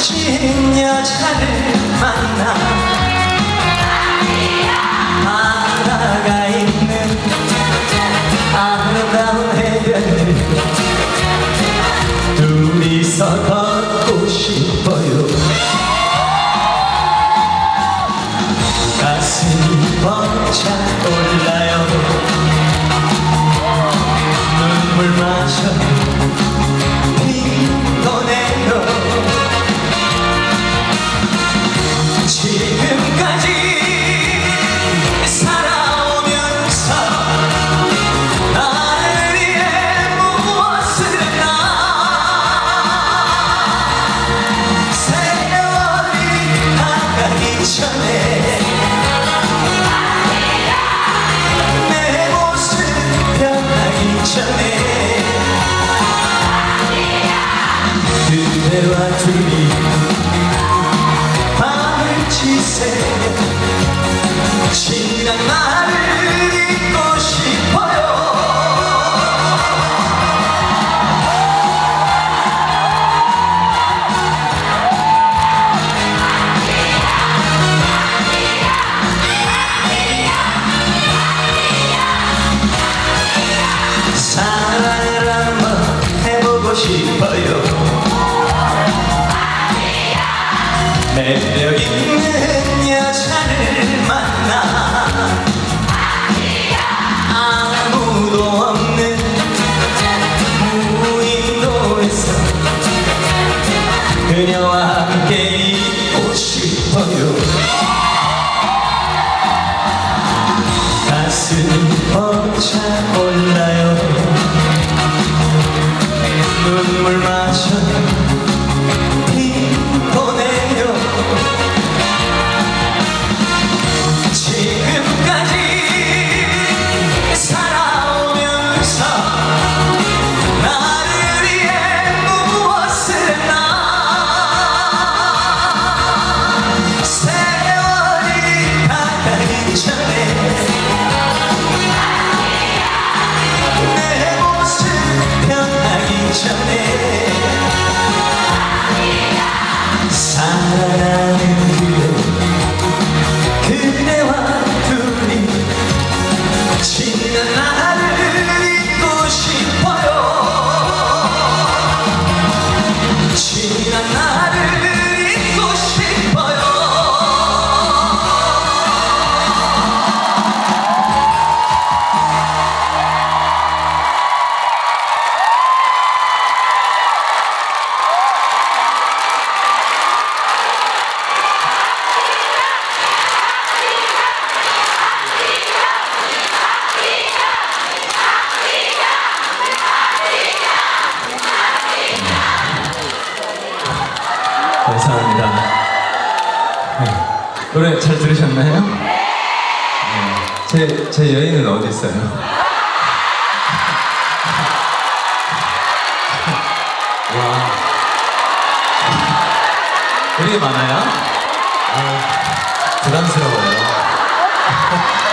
멋진 여자를 만나 바다가 있는 아름다운 해변을 둘이서 걷고 싶어요. 가슴이 벅차 올라요. 눈물 마셔 피곤해요 전에 그대와 둘이 싶어요. 매력 있는 여자를 만나. 아무도 없는 무인도에서 그녀와 함께 있고 싶어요. 가슴이 벅차 올라요 눈물 마셔 변 감사합니다. 네. 노래 잘 들으셨나요? 네. 제, 제 여인은 어디 있어요? 와. 이렇게 많아요? 아, 부담스러워요.